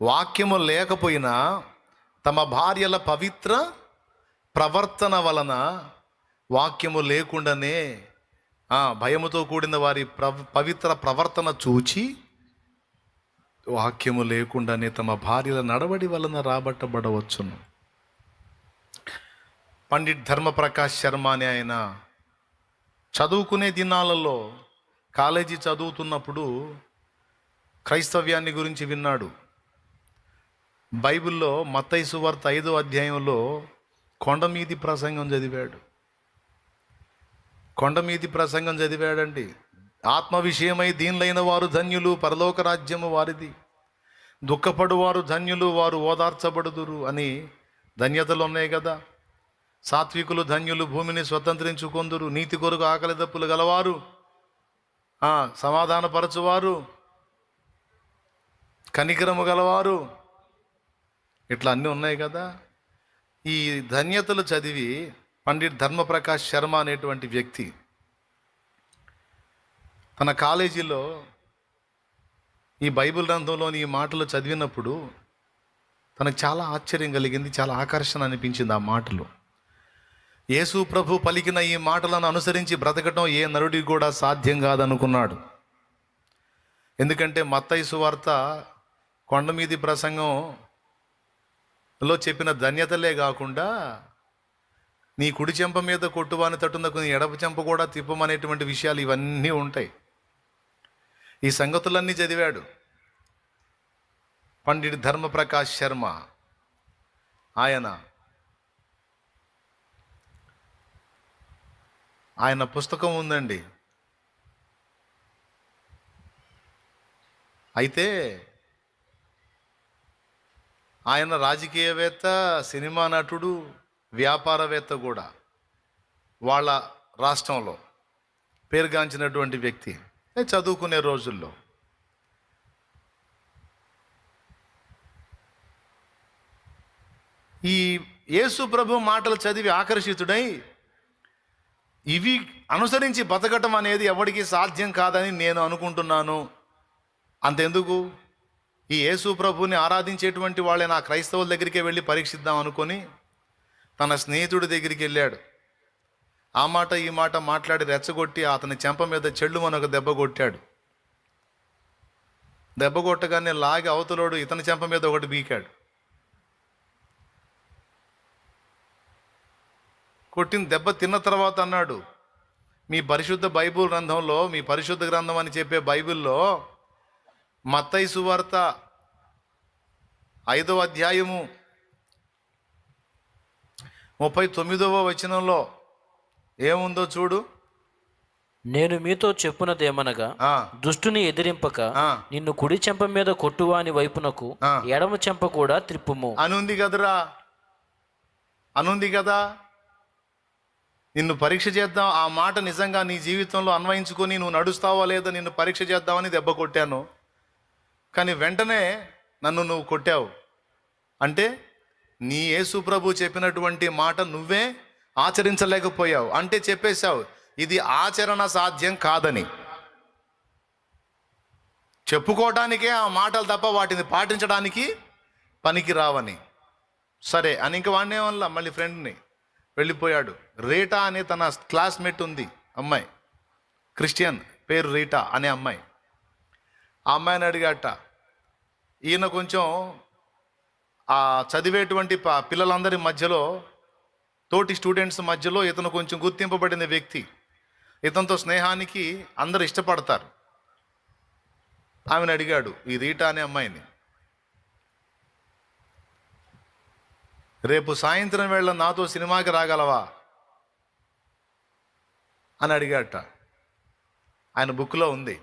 వాక్యము లేకపోయినా తమ భార్యల పవిత్ర ప్రవర్తన వలన వాక్యము లేకుండానే భయముతో కూడిన వారి ప్రవ పవిత్ర ప్రవర్తన చూచి వాక్యము లేకుండానే తమ భార్యల నడవడి వలన రాబట్టబడవచ్చును. పండిట్ ధర్మప్రకాష్ శర్మ అని ఆయన చదువుకునే దినాలలో కాలేజీ చదువుతున్నప్పుడు క్రైస్తవ్యాన్ని గురించి విన్నాడు. బైబిల్లో మత్తైసు వార్త ఐదో అధ్యాయంలో కొండమీది ప్రసంగం చదివాడు. కొండమీది ప్రసంగం చదివాడండి. ఆత్మ విషయమై దీనిలైన వారు ధన్యులు పరలోక రాజ్యము వారిది. దుఃఖపడువారు ధన్యులు వారు ఓదార్చబడుదురు అని ధన్యతలు ఉన్నాయి కదా. సాత్వికులు ధన్యులు భూమిని స్వతంత్రించుకొందురు. నీతి కొరకు ఆకలి దప్పులు గలవారు. సమాధానపరచువారు. కనికరము గలవారు. ఇట్లా అన్నీ ఉన్నాయి కదా. ఈ ధన్యతలు చదివి పండిట్ ధర్మప్రకాష్ శర్మ అనేటువంటి వ్యక్తి తన కాలేజీలో ఈ బైబిల్ గ్రంథంలోని ఈ మాటలు చదివినప్పుడు తనకు చాలా ఆశ్చర్యం కలిగింది చాలా ఆకర్షణ అనిపించింది ఆ మాటలు. యేసు ప్రభు పలికిన ఈ మాటలను అనుసరించి బ్రతకటం ఏ నరుడికి కూడా సాధ్యం కాదనుకున్నాడు. ఎందుకంటే మత్తయి సువార్త కొండమీది లో చెప్పిన ధన్యతలే కాకుండా నీ కుడి చెంప మీద కొట్టువాని తట్టునకు నీ ఎడప చెంప కూడా తిప్పమనేటువంటి విషయాలు ఇవన్నీ ఉంటాయి. ఈ సంగతులన్నీ చదివాడు పండిట్ ధర్మప్రకాష్ శర్మ. ఆయన ఆయన పుస్తకం ఉందండి. అయితే ఆయన రాజకీయవేత్త సినిమా నటుడు వ్యాపారవేత్త కూడా వాళ్ళ రాష్ట్రంలో పేరుగాంచినటువంటి వ్యక్తి. చదువుకునే రోజుల్లో. ఈ యేసు ప్రభు మాటలు చదివి ఆకర్షితుడై ఇవి అనుసరించి బతకటం అనేది ఎవరికి సాధ్యం కాదని నేను అనుకుంటున్నాను. అంతెందుకు? ఈ యేసు ప్రభుని ఆరాధించేటువంటి వాళ్ళే నా క్రైస్తవుల దగ్గరికే వెళ్ళి పరీక్షిద్దాం అనుకొని తన స్నేహితుడి దగ్గరికి వెళ్ళాడు. ఆ మాట ఈ మాట మాట్లాడి రెచ్చగొట్టి అతని చెంప మీద చెళ్ళు మనొక దెబ్బ కొట్టాడు. దెబ్బ కొట్టగానే లాగి అవతలోడు ఇతని చెంప మీద ఒకటి బీకాడు. కొట్టిన దెబ్బ తిన్న తర్వాత అన్నాడు మీ పరిశుద్ధ బైబుల్ గ్రంథంలో మీ పరిశుద్ధ గ్రంథం అని చెప్పే బైబిల్లో మత్తయి సువార్త ఐదవ అధ్యాయము ముప్పై తొమ్మిదవ వచనంలో ఏముందో చూడు? నేను మీతో చెప్పునదేమనగా దుష్టుని ఎదిరింపక నిన్ను కుడి చెంప మీద కొట్టువాని వైపునకు ఆ. ఎడమ చెంప కూడా త్రిప్పుము. అనుంది కదరా? అనుంది కదా? నిన్ను పరీక్ష చేద్దాం ఆ మాట నిజంగా నీ జీవితంలో అన్వయించుకొని నువ్వు నడుస్తావా లేదా నిన్ను పరీక్ష చేద్దామని దెబ్బ కొట్టాను. కానీ వెంటనే నన్ను నువ్వు కొట్టావు. అంటే నీ యేసు ప్రభు చెప్పినటువంటి మాట నువ్వే ఆచరించలేకపోయావు. అంటే చెప్పేశావు ఇది ఆచరణ సాధ్యం కాదని. చెప్పుకోవటానికే ఆ మాటలు తప్ప వాటిని పాటించడానికి పనికి రావని. సరే అని ఇంక వాడినే వల్ల మళ్ళీ ఫ్రెండ్ని వెళ్ళిపోయాడు. రీటా అనే తన క్లాస్మేట్ ఉంది అమ్మాయి. క్రిస్టియన్ పేరు రీటా అనే అమ్మాయి. ఆ అమ్మాయిని అడిగాట ఈయన కొంచెం ఆ చదివేటువంటి పిల్లలందరి మధ్యలో తోటి స్టూడెంట్స్ మధ్యలో ఇతను కొంచెం గుర్తింపబడిన వ్యక్తి. ఇతనితో స్నేహానికి అందరు ఇష్టపడతారు. ఆమెను అడిగాడు ఈ రీటా అనే అమ్మాయిని. రేపు సాయంత్రం వేళ నాతో సినిమాకి రాగలవా? అని అడిగాట. ఆయన బుక్లో ఉంది.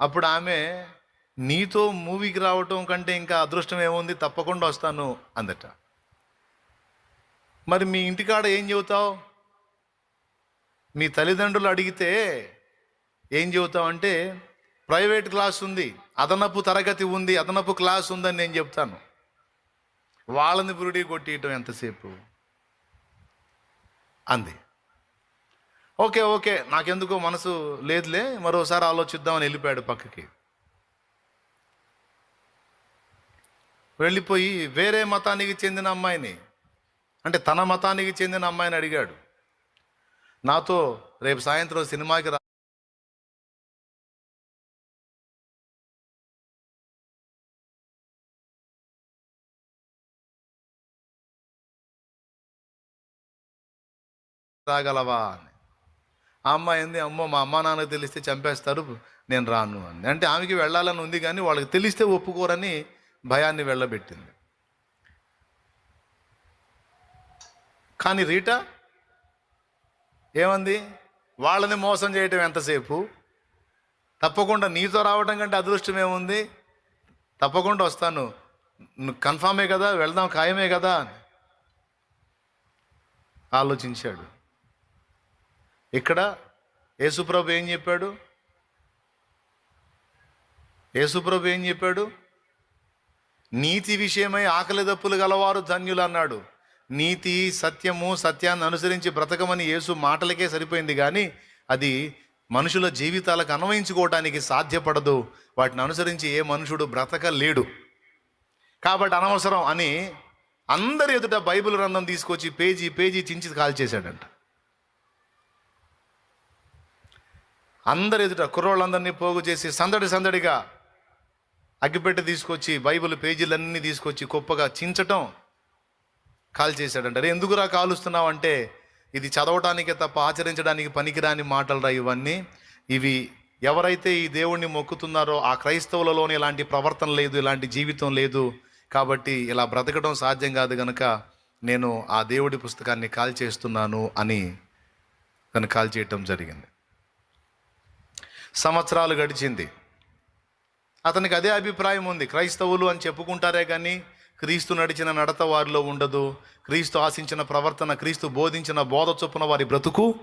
అప్పుడు ఆమె నీతో మూవీకి రావటం కంటే ఇంకా అదృష్టం ఏముంది? తప్పకుండా వస్తాను అందట. మరి మీ ఇంటికాడ ఏం చెబుతావు? మీ తల్లిదండ్రులు అడిగితే ఏం చెబుతావు అంటే ప్రైవేట్ క్లాస్ ఉంది అదనపు తరగతి ఉంది అదనపు క్లాస్ ఉందని నేను చెప్తాను. వాళ్ళని బురుడి కొట్టియటం ఎంతసేపు? అంది. Okay okay. నాకెందుకో మనసు లేదులే మరోసారి ఆలోచిద్దామని వెళ్ళిపోయాడు పక్కకి. వెళ్ళిపోయి వేరే మతానికి చెందిన అమ్మాయిని అంటే తన మతానికి చెందిన అమ్మాయిని అడిగాడు. నాతో రేపు సాయంత్రం సినిమాకి రా రాగలవా అని. ఆ అమ్మాయి ఏంది? అమ్మో మా అమ్మా నాన్నకు తెలిస్తే చంపేస్తారు నేను రాను అని. అంటే ఆమెకి వెళ్ళాలని ఉంది కానీ వాళ్ళకి తెలిస్తే ఒప్పుకోరని భయాన్ని వెళ్ళబెట్టింది. కానీ రీటా ఏమంది? వాళ్ళని మోసం చేయటం ఎంతసేపు? తప్పకుండా నీతో రావటం కంటే అదృష్టం ఏముంది? తప్పకుండా వస్తాను. కన్ఫామే కదా వెళ్దాం ఖాయమే కదా అని ఆలోచించాడు. ఇక్కడ యేసుప్రభు ఏం చెప్పాడు? యేసుప్రభు ఏం చెప్పాడు? నీతి విషయమై ఆకలి దప్పులు గలవారు ధన్యులు అన్నాడు. నీతి సత్యము సత్యాన్ని అనుసరించి బ్రతకమని యేసు మాటలకే సరిపోయింది కానీ అది మనుషుల జీవితాలకు అన్వయించుకోవటానికి సాధ్యపడదు. వాటిని అనుసరించి ఏ మనుషుడు బ్రతకలేడు. కాబట్టి అనవసరం అని అందరి ఎదుట బైబిల్ గ్రంథం తీసుకొచ్చి పేజీ పేజీ చించి కాల్చేశాడంట. అందరి ఎదుట కుర్రోళ్ళందరినీ పోగు చేసి సందడి సందడిగా అగ్గిపెట్టె తీసుకొచ్చి బైబిల్ పేజీలన్నీ తీసుకొచ్చి గొప్పగా చించటం కాల్ చేశాడంట. అరే ఎందుకురా కాలుస్తున్నావు? అంటే ఇది చదవటానికే తప్ప ఆచరించడానికి పనికిరాని మాటలురా ఇవన్నీ. ఇవి ఎవరైతే ఈ దేవుణ్ణి మొక్కుతున్నారో ఆ క్రైస్తవులలోని ఇలాంటి ప్రవర్తన లేదు ఇలాంటి జీవితం లేదు. కాబట్టి ఇలా బ్రతకడం సాధ్యం కాదు కనుక నేను ఆ దేవుడి పుస్తకాన్ని కాల్ చేస్తున్నాను అని తను కాల్ చేయటం జరిగింది. సంవత్సరాలు గడిచింది. అతనికి అదే అభిప్రాయం ఉంది. క్రైస్తవులు అని చెప్పుకుంటారే కానీ క్రీస్తు నడిచిన నడత వారిలో ఉండదు. క్రీస్తు ఆశించిన ప్రవర్తన క్రీస్తు బోధించిన బోధ చొప్పున వారి బ్రతుకు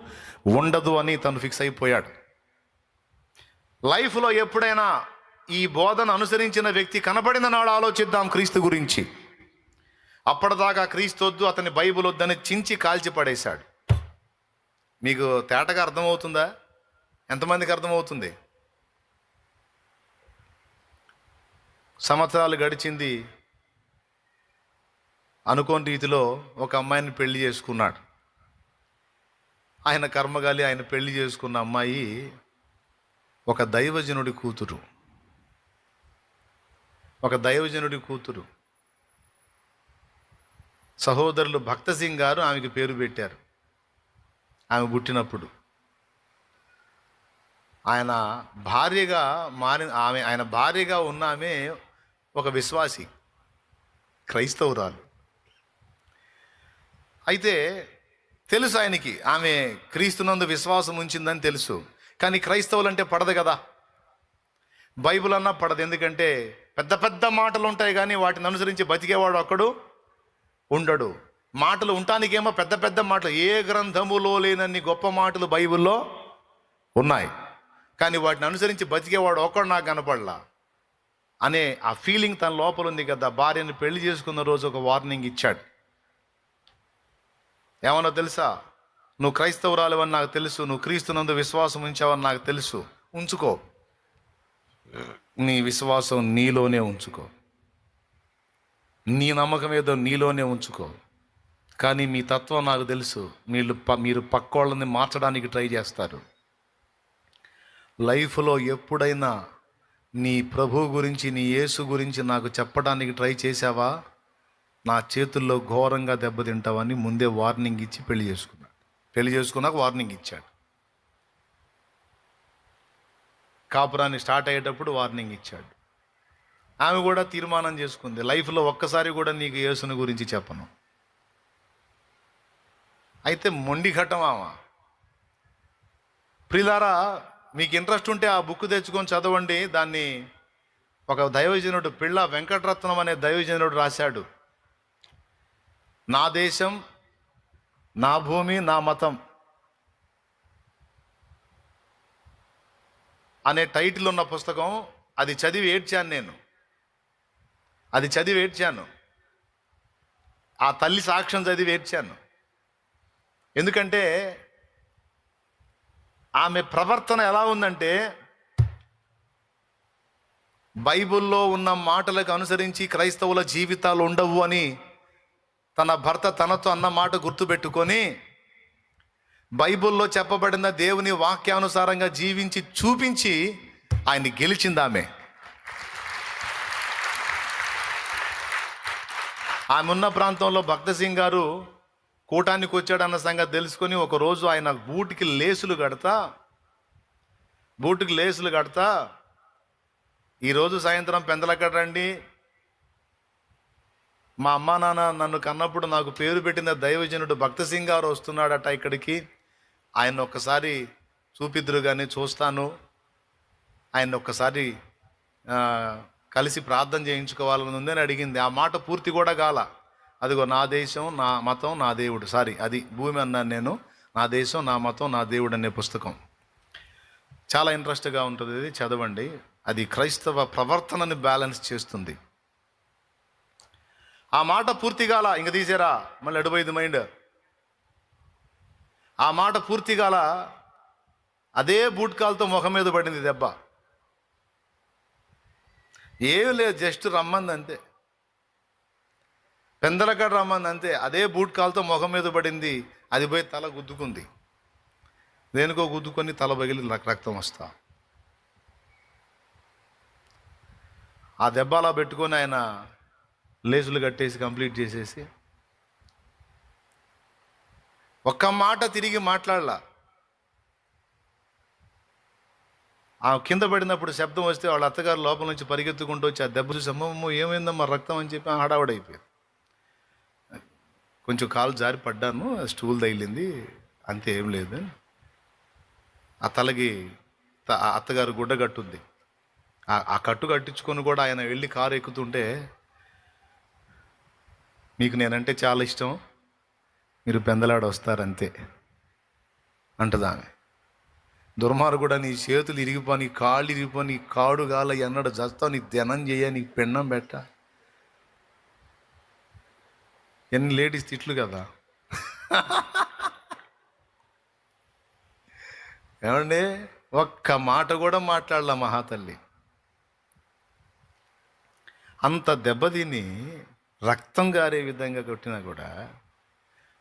ఉండదు అని తను ఫిక్స్ అయిపోయాడు. లైఫ్లో ఎప్పుడైనా ఈ బోధన అనుసరించిన వ్యక్తి కనపడిన నాడు ఆలోచిద్దాం క్రీస్తు గురించి. అప్పటిదాకా క్రీస్తు వద్దు అతని బైబిల్ వద్దని చించి కాల్చి పడేశాడు మీకు తేటగా అర్థమవుతుందా? ఎంతమందికి అర్థమవుతుంది? సంవత్సరాలు గడిచింది. అనుకోని రీతిలో ఒక అమ్మాయిని పెళ్ళి చేసుకున్నాడు. ఆయన కర్మగాలి ఆయన పెళ్ళి చేసుకున్న అమ్మాయి ఒక దైవజనుడి కూతురు. ఒక దైవజనుడి కూతురు. సహోదరులు భక్త సింగ్ గారు ఆమెకి పేరు పెట్టారు. ఆమె పుట్టినప్పుడు. ఆయన భార్యగా మారిన ఆమె ఆయన భార్యగా ఉన్న ఆమె ఒక విశ్వాసి క్రైస్తవురాలు. అయితే తెలుసు ఆయనకి ఆమె క్రీస్తునందు విశ్వాసం ఉంచిందని తెలుసు కానీ క్రైస్తవులు అంటే పడదు కదా. బైబిల్ అన్నా పడదు ఎందుకంటే పెద్ద పెద్ద మాటలు ఉంటాయి కానీ వాటిని అనుసరించి బతికేవాడు అక్కడు ఉండడు. మాటలు ఉండటానికేమో పెద్ద పెద్ద మాటలు ఏ గ్రంథములో లేనన్ని గొప్ప మాటలు బైబిల్లో ఉన్నాయి. కానీ వాటిని అనుసరించి బతికేవాడు ఒకడు నాకు కనపడలా అనే ఆ ఫీలింగ్ తన లోపల ఉంది కదా. భార్యను పెళ్ళి చేసుకున్న రోజు ఒక వార్నింగ్ ఇచ్చాడు. ఏమన్నా తెలుసా? నువ్వు క్రైస్తవురాలివని నాకు తెలుసు నువ్వు క్రీస్తునందు విశ్వాసం ఉంచావని నాకు తెలుసు. ఉంచుకో. నీ విశ్వాసం నీలోనే ఉంచుకో. నీ నమ్మకం ఏదో నీలోనే ఉంచుకో. కానీ మీ తత్వం నాకు తెలుసు. మీరు ప మీరు పక్కోళ్ళని మార్చడానికి ట్రై చేస్తారు. లైఫ్లో ఎప్పుడైనా నీ ప్రభు గురించి నీ యేసు గురించి నాకు చెప్పడానికి ట్రై చేశావా? నా చేతుల్లో ఘోరంగా దెబ్బతింటావని ముందే వార్నింగ్ ఇచ్చి పెళ్ళి చేసుకున్నాడు పెళ్ళి చేసుకున్నాక వార్నింగ్ ఇచ్చాడు. కాపురాన్ని స్టార్ట్ అయ్యేటప్పుడు వార్నింగ్ ఇచ్చాడు. ఆమె కూడా తీర్మానం చేసుకుంది. లైఫ్లో ఒక్కసారి కూడా నీకు యేసుని గురించి చెప్పను. అయితే మొండి ఘట్టం ఆమె? ప్రిలారా మీకు ఇంట్రెస్ట్ ఉంటే ఆ బుక్ తెచ్చుకొని చదవండి. దాన్ని ఒక దైవజనుడు పిళ్ళ వెంకటరత్నం అనే దైవజనుడు రాశాడు. నా దేశం నా భూమి నా మతం అనే టైటిల్ ఉన్న పుస్తకం అది చదివి ఏడ్చాను నేను. అది చదివి ఏడ్చాను. ఆ తల్లి సాక్ష్యం చదివి ఏడ్చాను. ఎందుకంటే ఆమె ప్రవర్తన ఎలా ఉందంటే బైబిల్లో ఉన్న మాటలకు అనుసరించి క్రైస్తవుల జీవితాలు ఉండవు అని తన భర్త తనతో అన్న మాట గుర్తుపెట్టుకొని బైబిల్లో చెప్పబడిన దేవుని వాక్యానుసారంగా జీవించి చూపించి ఆయన్ని గెలిచిందామె. ఆమె ఉన్న ప్రాంతంలో భక్త సింగ్ గారు కూటానికి వచ్చాడన్న సంగతి తెలుసుకొని ఒకరోజు ఆయన బూటికి లేసులు కడతా బూటుకి లేసులు కడతా ఈరోజు సాయంత్రం పెందలక్కడ రండి. మా అమ్మా నాన్న నన్ను కన్నప్పుడు నాకు పేరు పెట్టిన దైవజనుడు భక్త సింగ్ గారు వస్తున్నాడట ఇక్కడికి. ఆయన ఒక్కసారి చూపిద్దురు కానీ చూస్తాను. ఆయన ఒక్కసారి కలిసి ప్రార్థన చేయించుకోవాలని ఉందని అడిగింది. ఆ మాట పూర్తి కూడా కాల. అదిగో నా దేశం నా మతం నా దేవుడు. సారీ అది భూమి అన్నాను నేను. నా దేశం నా మతం నా దేవుడు అనే పుస్తకం. చాలా ఇంట్రెస్ట్గా ఉంటుంది ఇది చదవండి. అది క్రైస్తవ ప్రవర్తనని బ్యాలెన్స్ చేస్తుంది. ఆ మాట పూర్తిగాల ఇంక తీసారా మళ్ళీ అడుబైదు మైండ్ ఆ మాట పూర్తిగాల అదే బూట్ కాల్తో ముఖం మీద పడింది దెబ్బ. ఏం లేదు జస్ట్ రమ్మంది అంతే. పెందలకాడ రమ్మంది అంతే. అదే బూట్ కాల్తో ముఖం మీద పడింది అది పోయి తల గుద్దుకుంది. దేనికో గుద్దుకొని తల పగిలి రక్తం వస్తా. ఆ దెబ్బ అలా పెట్టుకొని ఆయన లేసులు కట్టేసి కంప్లీట్ చేసేసి ఒక్క మాట తిరిగి మాట్లాడలా. ఆ కింద పడినప్పుడు శబ్దం వస్తే వాళ్ళ అత్తగారు లోపల నుంచి పరిగెత్తుకుంటూ వచ్చి ఆ దెబ్బ చూసి అమ్మమ్మ ఏమైందమ్మా రక్తం? అని చెప్పి హడావుడైపోయింది కొంచెం కాలు జారి పడ్డాను స్టూల్ తగిలింది అంతే ఏం లేదు. ఆ తలకి త- అత్తగారు గుడ్డ కట్టుంది ఆ- కట్టు కట్టించుకొని కూడా ఆయన వెళ్ళి కారు ఎక్కుతుంటే మీకు నేనంటే చాలా ఇష్టం మీరు పెందలాడ వస్తారంతే అంటది ఆమె. దుర్మార్గుడా నీ చేతులు ఇరిగిపో నీ కాళ్ళు ఇరిగిపో నీ కాడు గాల ఎన్నడ జస్తావు నీ ధనం చేయ నీ పెండం పెట్ట ఎన్ని లేడీస్ తిట్లు కదా. ఏమండి? ఒక్క మాట కూడా మాట్లాడలా మహాతల్లి. అంత దెబ్బతిని రక్తం గారే విధంగా కొట్టినా కూడా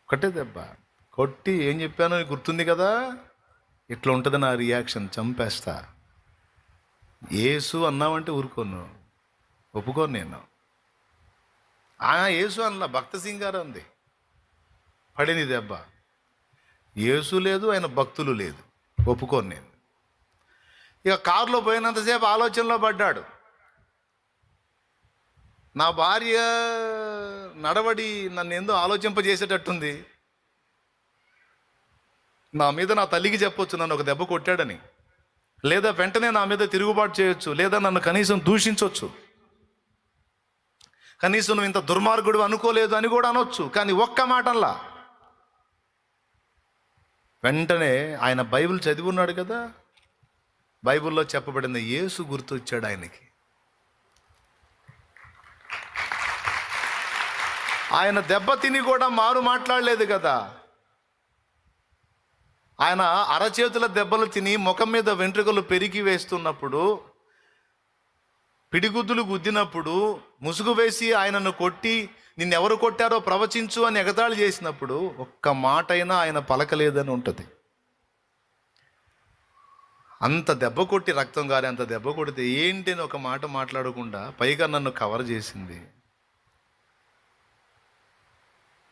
ఒకటే దెబ్బ. కొట్టి ఏం చెప్పానో గుర్తుంది కదా? ఇట్లా ఉంటుంది నా రియాక్షన్ చంపేస్తా. ఏసు అన్నామంటే ఊరుకోను. ఒప్పుకోను నేను. ఆ యేసు అన్న భక్త సింగ్ గారు అంది పడింది దెబ్బ. యేసు లేదు ఆయన భక్తులు లేదు. ఒప్పుకోను నేను. ఇక కారులో పోయినంతసేపు ఆలోచనలో పడ్డాడు. నా భార్య నడవడి నన్ను ఏందో ఆలోచింపజేసేటట్టుంది? నా మీద నా తల్లికి చెప్పొచ్చు నన్ను ఒక దెబ్బ కొట్టాడని. లేదా వెంటనే నా మీద తిరుగుబాటు చేయొచ్చు లేదా నన్ను కనీసం దూషించవచ్చు కనీసం నువ్వు ఇంత దుర్మార్గుడు అనుకోలేదు అని కూడా అనొచ్చు కానీ ఒక్క మాటల్లా వెంటనే ఆయన బైబిల్ చదివి ఉన్నాడు కదా బైబిల్లో చెప్పబడిన యేసు గుర్తొచ్చాడు ఆయనకి. ఆయన దెబ్బ తిని కూడా మారు మాట్లాడలేదు కదా. ఆయన అరచేతుల దెబ్బలు తిని ముఖం మీద వెంట్రుకలు పెరిగి వేస్తున్నప్పుడు పిడిగుద్దులు గుద్దినప్పుడు ముసుగు వేసి ఆయనను కొట్టి నిన్నెవరు కొట్టారో ప్రవచించు అని ఎగతాళి చేసినప్పుడు ఒక్క మాట అయినా ఆయన పలకలేదని ఉంటుంది. అంత దెబ్బ కొట్టి రక్తం గారి అంత దెబ్బ కొడితే ఏంటి అని ఒక మాట మాట్లాడకుండా పైగా నన్ను కవర్ చేసింది.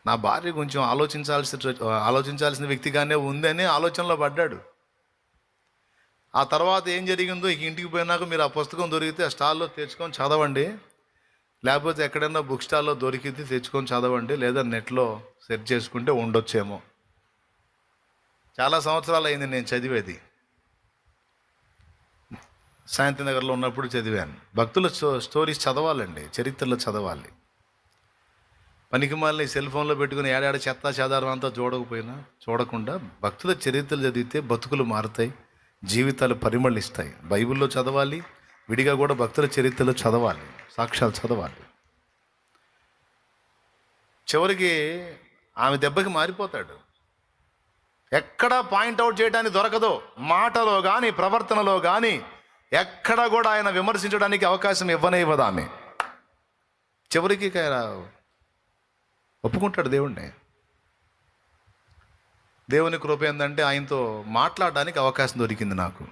నా భార్య కొంచెం ఆలోచించాల్సిన ఆలోచించాల్సిన వ్యక్తిగానే ఉందని ఆలోచనలో పడ్డాడు. ఆ తర్వాత ఏం జరిగిందో ఇంటికి పోయినాక మీరు ఆ పుస్తకం దొరికితే ఆ స్టాల్లో తెచ్చుకొని చదవండి. లేకపోతే ఎక్కడైనా బుక్ స్టాల్లో దొరికితే తెచ్చుకొని చదవండి. లేదా నెట్లో సెర్చ్ చేసుకుంటే ఉండొచ్చేమో. చాలా సంవత్సరాలు అయింది నేను చదివేది. సాయంత్రం నగర్లో ఉన్నప్పుడు చదివాను. భక్తుల స్టో స్టోరీస్ చదవాలండి. చరిత్రలో చదవాలి. పనికిమాలని సెల్ ఫోన్లో పెట్టుకుని ఏడాడ చెత్త చెదారం అంతా చూడకపోయినా చూడకుండా భక్తుల చరిత్రలు చదివితే బతుకులు మారుతాయి. జీవితాలు పరిమళిస్తాయి. బైబిల్లో చదవాలి విడిగా కూడా భక్తుల చరిత్రలో చదవాలి సాక్ష్యాలు చదవాలి. చివరికి ఆమె దెబ్బకి మారిపోతాడు. ఎక్కడా పాయింట్ అవుట్ చేయడానికి దొరకదో. మాటలో కానీ ప్రవర్తనలో కానీ ఎక్కడ కూడా ఆయన విమర్శించడానికి అవకాశం ఇవ్వనే ఇవ్వదు ఆమె. చివరికి ఒప్పుకుంటాడు దేవుణ్ణి. దేవుని కృప ఏంటంటే ఆయనతో మాట్లాడడానికి అవకాశం దొరికింది నాకు.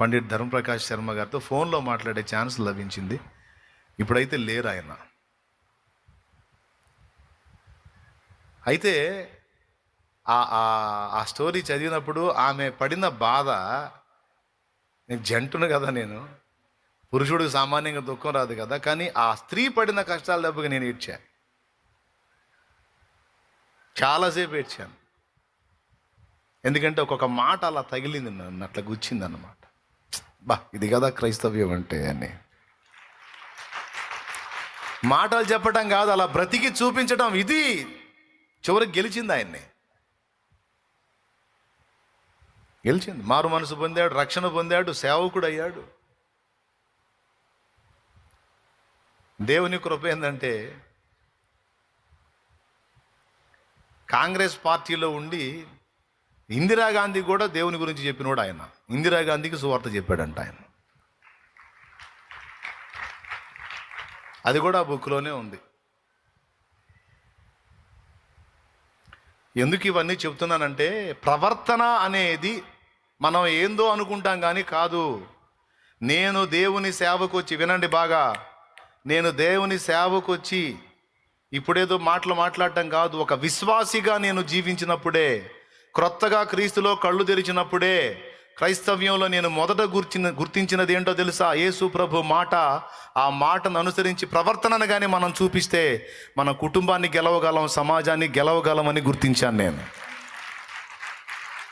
పండిట్ ధర్మప్రకాష్ శర్మ గారితో ఫోన్లో మాట్లాడే ఛాన్స్ లభించింది. ఇప్పుడైతే లేరు ఆయన. అయితే ఆ- స్టోరీ చదివినప్పుడు ఆమె పడిన బాధ నేను జంటును కదా నేను పురుషుడు సామాన్యంగా దుఃఖం రాదు కదా కానీ ఆ స్త్రీ పడిన కష్టాల దెబ్బకి నేను ఏడ్చా. చాలాసేపు ఏడ్చాను. ఎందుకంటే ఒక్కొక్క మాట అలా తగిలింది నన్ను అట్లా గుచ్చింది అన్నమాట బా ఇది కదా క్రైస్తవ్యం అంటే అని. మాటలు చెప్పటం కాదు అలా బ్రతికి చూపించటం ఇది. చివరికి గెలిచింది ఆయన్ని. గెలిచింది. మారు మనసు పొందాడు రక్షణ పొందాడు సేవకుడు అయ్యాడు. దేవుని కృప ఏంటంటే కాంగ్రెస్ పార్టీలో ఉండి ఇందిరాగాంధీ కూడా దేవుని గురించి చెప్పినోడు ఆయన. ఇందిరాగాంధీకి సువార్త చెప్పాడంట ఆయన. అది కూడా ఆ బుక్లోనే ఉంది. ఎందుకు ఇవన్నీ చెప్తున్నానంటే ప్రవర్తన అనేది మనం ఏందో అనుకుంటాం కానీ కాదు. నేను దేవుని సేవకు వచ్చి వినండి బాగా. నేను దేవుని సేవకు వచ్చి ఇప్పుడేదో మాటలు మాట్లాడటం కాదు. ఒక విశ్వాసిగా నేను జీవించినప్పుడే క్రొత్తగా క్రీస్తులో కళ్ళు తెరిచినప్పుడే క్రైస్తవ్యంలో నేను మొదట గుర్చిన గుర్తించినది ఏంటో తెలుసా? యేసు ప్రభు మాట. ఆ మాటను అనుసరించి ప్రవర్తనను కానీ మనం చూపిస్తే మన కుటుంబాన్ని గెలవగలం సమాజాన్ని గెలవగలం అని గుర్తించాను నేను.